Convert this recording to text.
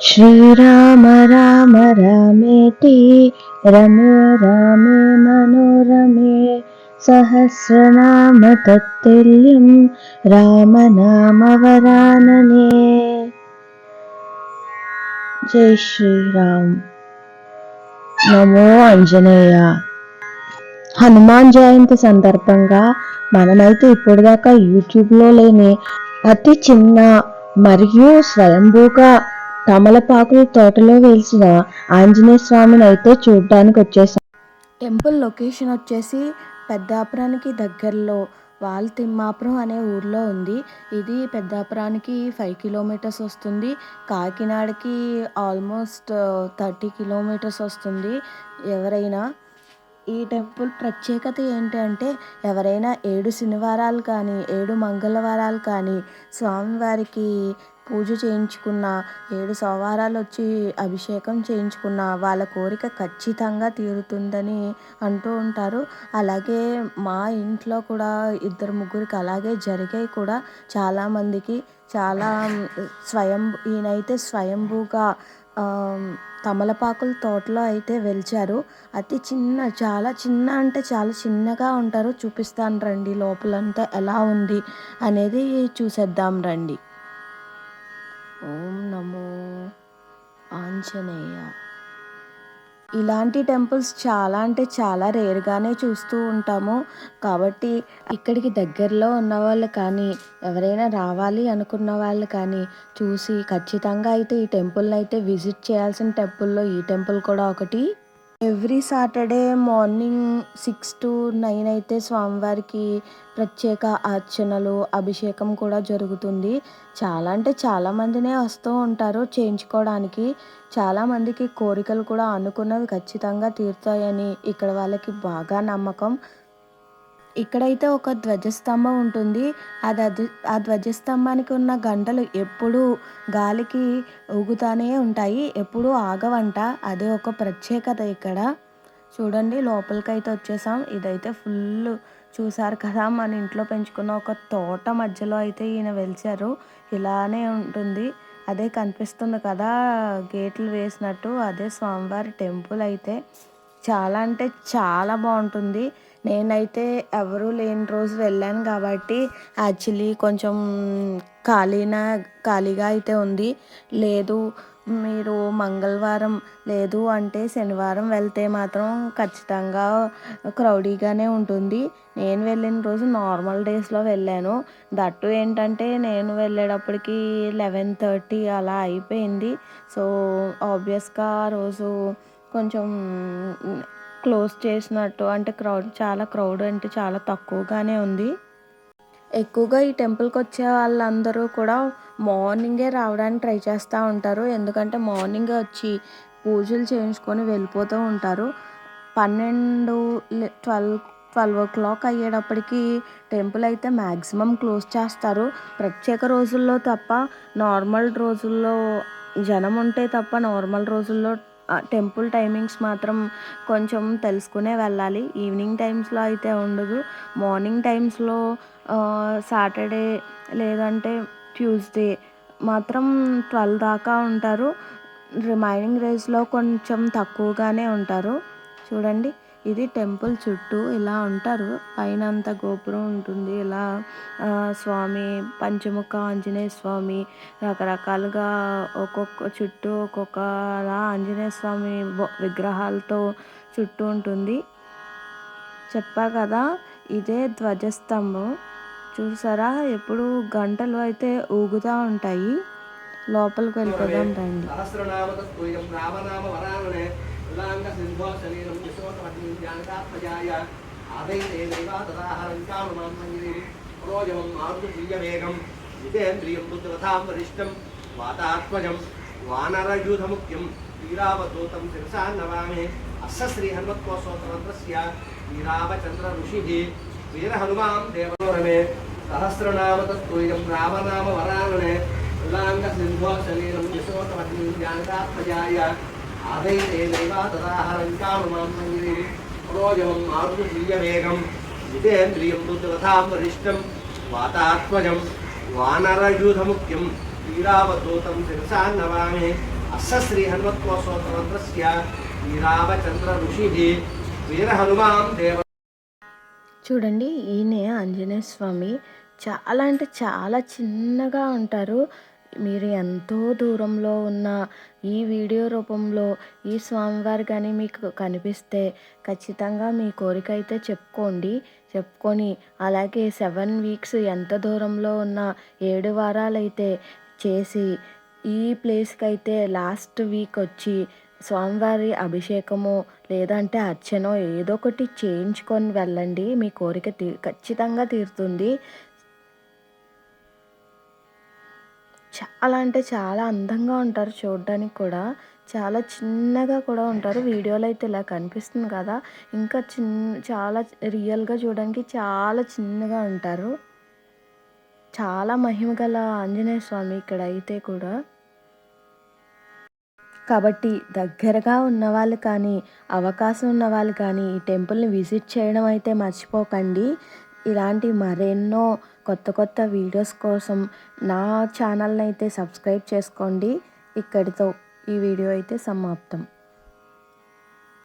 శ్రీరామ రామ రమేటి రమే రామే మనోరమే సహస్రనామ తత్తుల్యం రామనామ వరాననే జై శ్రీరామ్ నమో అంజనేయ హనుమాన్ జయంతి సందర్భంగా మనమైతే ఇప్పటిదాకా యూట్యూబ్లో లేని అతి చిన్న మరియు స్వయంభూగా తమలపాకుల తోటలో వేసిన ఆంజనేయ స్వామిని అయితే చూడడానికి వచ్చేసాం. టెంపుల్ లొకేషన్ వచ్చేసి పెద్దాపురానికి దగ్గరలో వాల్ తిమ్మాపురం అనే ఊర్లో ఉంది. ఇది పెద్దాపురానికి ఫైవ్ కిలోమీటర్స్ వస్తుంది. కాకినాడకి ఆల్మోస్ట్ థర్టీ కిలోమీటర్స్ వస్తుంది. ఎవరైనా ఈ టెంపుల్ ప్రత్యేకత ఏంటంటే ఎవరైనా ఏడు శనివారాలు కానీ ఏడు మంగళవారాలు కానీ స్వామివారికి పూజ చేయించుకున్న ఏడు సోమవారాలు వచ్చి అభిషేకం చేయించుకున్న వాళ్ళ కోరిక ఖచ్చితంగా తీరుతుందని అంటూ ఉంటారు. అలాగే మా ఇంట్లో కూడా ఇద్దరు ముగ్గురికి అలాగే జరిగాయి కూడా. చాలామందికి చాలా స్వయం ఈయనైతే స్వయంభూగా తమలపాకుల తోటలో అయితే వెలిచారు. అతి చిన్న చాలా చిన్న అంటే చాలా చిన్నగా ఉంటారు. చూపిస్తాను రండి లోపలంతా ఎలా ఉంది అనేది చూసేద్దాం రండి. ఓం నమో ఆంజనేయ. ఇలాంటి టెంపుల్స్ చాలా అంటే చాలా రేర్గానే చూస్తూ ఉంటాము. కాబట్టి ఇక్కడికి దగ్గరలో ఉన్న వాళ్ళు కానీ ఎవరైనా రావాలి అనుకున్న వాళ్ళు కానీ చూసి ఖచ్చితంగా అయితే ఈ టెంపుల్ని అయితే విజిట్ చేయాల్సిన టెంపుల్లో ఈ టెంపుల్ కూడా ఒకటి. Every Saturday morning six to nine అయితే స్వామివారికి ప్రత్యేక అర్చనలు అభిషేకం కూడా జరుగుతుంది. చాలా అంటే చాలామందినే వస్తూ ఉంటారు చేయించుకోవడానికి. చాలామందికి కోరికలు కూడా అనుకున్నవి ఖచ్చితంగా తీరుతాయని ఇక్కడ వాళ్ళకి బాగా నమ్మకం. ఇక్కడైతే ఒక ధ్వజస్తంభం ఉంటుంది. అది ఆ ధ్వజస్తంభానికి ఉన్న గంటలు ఎప్పుడూ గాలికి ఊగుతానే ఉంటాయి. ఎప్పుడూ ఆగవంట. అదే ఒక ప్రత్యేకత ఇక్కడ. చూడండి లోపలికైతే వచ్చేసాం. ఇదైతే ఫుల్ చూసారు కదా మన ఇంట్లో పెంచుకున్న ఒక తోట మధ్యలో అయితే ఈయన వెలిచారు. ఇలానే ఉంటుంది. అదే కనిపిస్తుంది కదా గేట్లు వేసినట్టు. అదే స్వామివారి టెంపుల్ అయితే. చాలా అంటే చాలా బాగుంటుంది. నేనైతే ఎవరూ లేని రోజు వెళ్ళాను కాబట్టి యాక్చువల్లీ కొంచెం ఖాళీనా ఖాళీగా అయితే ఉంది. లేదు మీరు మంగళవారం లేదు అంటే శనివారం వెళ్తే మాత్రం ఖచ్చితంగా క్రౌడీగానే ఉంటుంది. నేను వెళ్ళిన రోజు నార్మల్ డేస్లో వెళ్ళాను. దట్టు ఏంటంటే నేను వెళ్ళేటప్పటికి లెవెన్ థర్టీ అలా అయిపోయింది. సో ఆబ్వియస్గా ఆ రోజు కొంచెం క్లోజ్ చేసినట్టు అంటే క్రౌడ్ చాలా క్రౌడ్ అంటే చాలా తక్కువగానే ఉంది. ఎక్కువగా ఈ టెంపుల్కి వచ్చే వాళ్ళందరూ కూడా మార్నింగే రావడానికి ట్రై చేస్తూ ఉంటారు. ఎందుకంటే మార్నింగే వచ్చి పూజలు చేయించుకొని వెళ్ళిపోతూ ఉంటారు. పన్నెండు ట్వెల్వ్ ట్వెల్వ్ ఓ క్లాక్ అయ్యేటప్పటికి టెంపుల్ అయితే మ్యాక్సిమం క్లోజ్ చేస్తారు. ప్రత్యేక రోజుల్లో తప్ప నార్మల్ రోజుల్లో జనం ఉంటే తప్ప నార్మల్ రోజుల్లో టెంపుల్ టైమింగ్స్ మాత్రం కొంచెం తెలుసుకునే వెళ్ళాలి. ఈవినింగ్ టైమ్స్లో అయితే ఉండదు. మార్నింగ్ టైమ్స్లో సాటర్డే లేదంటే ట్యూస్డే మాత్రం ట్వెల్వ్ దాకా ఉంటారు. రిమైనింగ్ డేస్లో కొంచెం తక్కువగానే ఉంటారు. చూడండి. ఇది టెంపుల్ చుట్టూ ఇలా ఉంటారు. పైన అంతా గోపురం ఉంటుంది. ఇలా స్వామి పంచముఖ ఆంజనేయ స్వామి రకరకాలుగా ఒక్కొక్క చుట్టూ ఒక్కొక్కలా ఆంజనేయ స్వామి విగ్రహాలతో చుట్టూ ఉంటుంది. చెప్పా కదా ఇదే ధ్వజస్తంభం. చూసారా ఎప్పుడు గంటలు అయితే ఊగుతూ ఉంటాయి. లోపలికి వెళ్ళిపోదాం రండి. శరీరం జ్ఞానకాత్మజాయ ఆదైతే దైవా తదాహరంకామమాన్మన్యేమి మనోజవం మారుతుప్రియవేగం జితేంద్రియం రుద్రథాం వరిష్టం. వాతాత్మజం వానరయూధముఖ్యం. వీరావధూతం శిరసా నవామి అస్స శ్రీహన్మత్కోసోత్రమంత్రస్య వీరావచంద్ర ఋషి వీరహనుమాం దేవనోరమే సహస్రనామతత్వయం రామనామ వరాననే ఉల్లాంగ సింధో ఆదైతే దైవా తదాహలంకారమాన్మన్యే మనోజమం ఆరుద్రీయవేగం జితేంద్రియం బుద్ధవతాం వరిష్టం వాతాత్మజం వానరయూధముఖ్యం. వీరావధూతం శిరసాన్నవామి అస్స శ్రీ హనుమత్వసోతమంత్రస్య వీరావచంద్ర ఋషి వీరహనుమాం దేవ చూడండి ఈయన ఆంజనేయ స్వామి చాలా అంటే చాలా చిన్నగా ఉంటారు. మీరు ఎంతో దూరంలో ఉన్న ఈ వీడియో రూపంలో ఈ స్వామివారు కానీ మీకు కనిపిస్తే ఖచ్చితంగా మీ కోరిక అయితే చెప్పుకోండి చెప్పుకొని అలాగే సెవెన్ వీక్స్ ఎంత దూరంలో ఉన్న ఏడు వారాలైతే చేసి ఈ ప్లేస్కి అయితే లాస్ట్ వీక్ వచ్చి స్వామివారి అభిషేకము లేదంటే అర్చనో ఏదో ఒకటి చేయించుకొని వెళ్ళండి. మీ కోరిక తీ ఖచ్చితంగా తీరుతుంది. చాలా అంటే చాలా అందంగా ఉంటారు చూడడానికి కూడా. చాలా చిన్నగా కూడా ఉంటారు. వీడియోలో అయితే ఇలా కనిపిస్తుంది కదా. ఇంకా చిన్న చాలా రియల్గా చూడడానికి చాలా చిన్నగా ఉంటారు. చాలా మహిమ గల ఆంజనేయ స్వామి ఇక్కడ అయితే కూడా. కాబట్టి దగ్గరగా ఉన్నవాళ్ళు కానీ అవకాశం ఉన్న వాళ్ళు కానీ ఈ టెంపుల్ని విజిట్ చేయడం అయితే మర్చిపోకండి. ఇలాంటి మరెన్నో కొత్త కొత్త వీడియోస్ కోసం నా ఛానల్ని అయితే సబ్స్క్రైబ్ చేసుకోండి. ఇక్కడితో ఈ వీడియో అయితే సమాప్తం.